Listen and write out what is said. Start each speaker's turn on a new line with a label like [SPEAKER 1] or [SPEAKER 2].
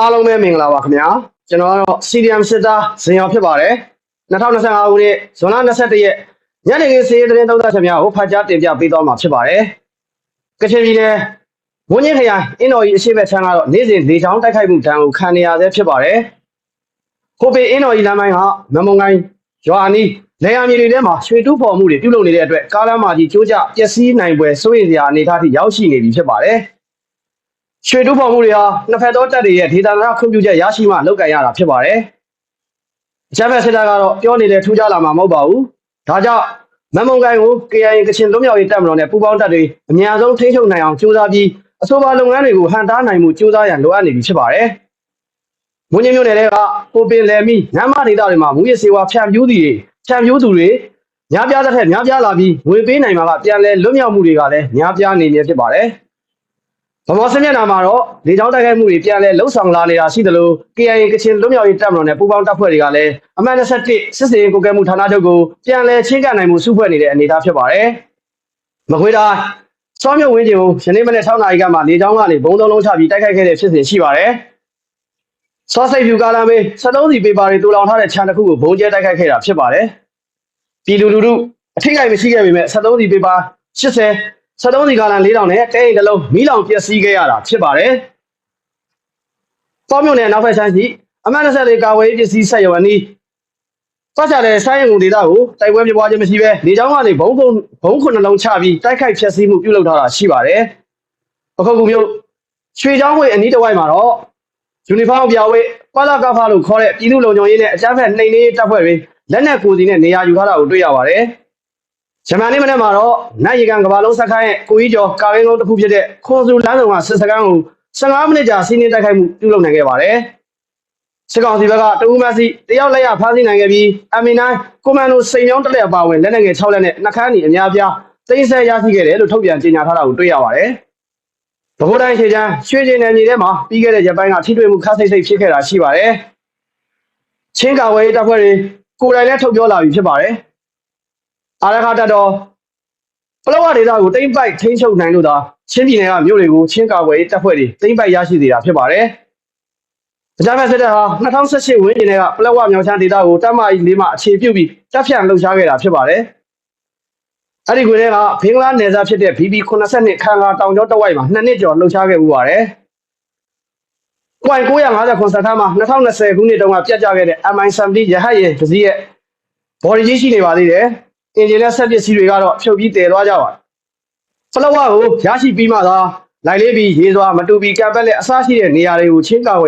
[SPEAKER 1] အားလုံးပဲမင်္ဂလာပါခင်ဗျာကျွန်တော်ကတော့ CDM စစ်သားဇင်ရောဖြစ်ပါတယ်2025ခုနှစ်ဇွန်လ21ရက်ညနေခင်းစီးရီးသတင်းသုံးသပ်ချက်များကိုဖတ်ကြားတင်ပြပေးသွားမှာဖြစ်ပါတယ်ကချင်ပြည်နယ်ဝင်းကြီးခရိုင်အင်းတော်ကြီးအရှိဘက်ချမ်းကတော့နေ့စဉ်လေချောင်းတိုက်ခိုက်မှုဒဏ်ကိုခံနေရဆဲဖြစ်ပါတယ်ခိုပေအင်းတော်ကြီးလမ်းပိုင်းကမမုံကိုင်းရွာအနီးလေယာဉ်မြေတွေထဲမှာရွှေတူးဖော်မှုတွေပြုလုပ်နေတဲ့အတွက်ကားလမ်းမကြီးကျိုးကျပျက်စီးနိုင်ပွဲစိုးရိမ်စရာအနေအထားထိရောက်ရှိနေပြီဖြစ်ပါတယ် ရွှေတူးဖော်မှုတွေဟာနှစ်ဖက်သောတပ်တွေရဲ့ဒေသနာခွင့်ပြုချက်ရရှိမှလုပ်ကင်ရတာဖြစ်ပါတယ်။အချမ်းဘက်စစ်တပ်ကတော့ပြောနေတဲ့ထူးခြားလာမှာမဟုတ်ပါဘူး။ဒါကြောင့်မမုံကိုင်ကို KIA ကချင်လွတ်မြောက်ရေးတပ်မတော်နဲ့ပူးပေါင်းတပ်တွေအများဆုံးထိန်းချုပ်နိုင်အောင်ကြိုးစားပြီးအဆိုပါလုပ်ငန်းတွေကိုဟန်တားနိုင်မှုကြိုးစားရန်လိုအပ်နေပြီဖြစ်ပါတယ်။မွန်ညမျိုးနယ်တွေကပိုပင်လယ်မီနမ်းမဒေသတွေမှာမူရစေဝါဖြန့်ဖြူးသူတွေဖြန့်ဖြူးသူတွေများပြားတဲ့ထက်များပြားလာပြီးဝင်ပေးနိုင်မှာကပြန်လဲလွတ်မြောက်မှုတွေကလည်းများပြားနေနေဖြစ်ပါတယ်။ ဗမာစစ်မျက်နှာမှာတော့လေကြောင်းတိုက်ခိုက်မှုတွေပြန်လဲလှုပ်ဆောင်လာနေတာရှိသလို KIA ကချင်လွတ်မြောက်ရေးတပ်မတော်နဲ့ပူးပေါင်းတပ်ဖွဲ့တွေကလည်းအမှန်21စစ်စေးကိုကဲမှုဌာနချုပ်ကိုပြန်လဲချင်းကပ်နိုင်မှုစုဖွဲ့နေတဲ့အနေအထားဖြစ်ပါတယ်။မကွေးတိုင်းစောမြုပ်ဝင်းကျင်ကိုယနေ့မနေ့6နာရီကမှလေကြောင်းကနေဘုံသုံးလုံးချပြီးတိုက်ခိုက်ခဲ့တဲ့ဖြစ်စဉ်ရှိပါတယ်။စောစိတ်ဖြူကားလမ်းမေး73စီပေပါတွေတူလောင်ထားတဲ့ခြံတစ်ခုကိုဘုံကျဲတိုက်ခိုက်ခဲ့တာဖြစ်ပါတယ်။ပြည်လူလူထုအထိတ်အခိုက်မရှိခဲ့ပေမဲ့73စီပေပါ80 73စီကားလမ်း4000နဲ့တဲအိမ်တစ်လုံးမီးလောင်ပျက်စီးခဲ့ရတာဖြစ်ပါတယ်။ပေါမြို့နယ်နောက်ဖက်ချမ်းရှိအမှန်24ကာဝေးပစ္စည်းဆက်ရုံအနီးသွားကြတဲ့ဆိုင်းရုံဒေသကိုတိုက်ပွဲပြပွားခြင်းမရှိဘဲလေကြောင်းကနေဘုံဘုံဘုံခုနှလုံးချပြီးတိုက်ခိုက်ဖျက်ဆီးမှုပြုလုပ်ထားတာရှိပါတယ်။အခုကူမျိုးရွှေချောင်းဝေအနီးတစ်ဝိုက်မှာတော့ယူနီဖောင်းပြဝေပလာကဖာလို့ခေါ်တဲ့ပြည်သူ့လုံခြုံရေးနဲ့အကြမ်းဖက်နှိမ်နင်းရေးတပ်ဖွဲ့တွေလက်နက်ကိုယ်စီနဲ့နေရာယူထားတာကိုတွေ့ရပါတယ်။ ဂျမန်နေ့မနေ့မှာတော့နိုင်ရီကန်ကဘာလုံးဆက်ခိုင်းရဲ့ကိုကြီးကျော်ကာရင်းကုန်းတစ်ခုဖြစ်တဲ့ခွန်စုလမ်းဆောင်ကစစ်စခန်းကို15မိနစ်ကြာစီးနင်းတိုက်ခိုက်မှုပြုလုပ်နိုင်ခဲ့ပါတယ်။စစ်ကောင်စီဘက်ကတဦးမစီတယောက်လက်ရဖမ်းဆီးနိုင်ခဲ့ပြီး MA9 ကွန်မန်ဒိုစိန်မြောင်းတစ်လက်အပါအဝင်လက်နက်ငယ်6လက်နဲ့နှခမ်းနီအများပြားသိမ်းဆည်းရရှိခဲ့တယ်လို့ထုတ်ပြန်ကြေညာထားတာကိုတွေ့ရပါတယ်။ဗဟိုတိုင်းခြေချမ်းရွှေကျင်နယ်မြေထဲမှာပြီးခဲ့တဲ့ရက်ပိုင်းကထိတွေ့မှုခါစိတ်စိတ်ဖြစ်ခဲ့တာရှိပါတယ်။ချင်းကာဝေးတပ်ဖွဲ့တွေကိုယ်တိုင်လည်းထုတ်ပြောလာပြီဖြစ်ပါတယ်။ အာရခတက်တော်ပလောဝဒေတာကိုတိမ့်ပိုက်ထိန်းချုပ်နိုင်လို့သာချင်းပြည်နယ်ကမြို့တွေကိုချင်းကာကွယ်ရေးတပ်ဖွဲ့တွေတိမ့်ပိုက်ရရှိစေတာဖြစ်ပါတယ်။အကြမ်းဖက်စစ်တပ်ဟာ2018ဝန်းကျင်ကပလောဝမြောက်ချမ်းဒေတာကိုတပ်မကြီးလေးမှာအခြေပြုပြီးတပ်ဖြန့်လှုပ်ရှားခဲ့တာဖြစ်ပါတယ်။အဲ့ဒီကွင်းတွေကဘင်္ဂလားနယ်စပ်ဖြစ်တဲ့ BB82 ခန်းကာတောင်ကျောတဝိုက်မှာနှစ်နှစ်ကျော်လှုပ်ရှားခဲ့မှုပါတယ်။ကွိုင်950စခန်းမှာ2020ခုနှစ်တုန်းကပြတ်ကျခဲ့တဲ့ MI70 ရဟတ်ယာဉ်တစ်စီးရဲ့ဘော်ဒီကြီးရှိနေပါသေးတယ်။ အင်ဂျင်နဲ့ဆက်ပစ္စည်းတွေကတော့ဖြုတ်ပြီးတည်သွားကြပါဖလဝကိုရရှိပြီးမှသာလိုက်လေးပြီးရေစွာမတူပီကပ်ပက်လက်အစရှိတဲ့နေရာတွေကိုချင်းကာဝ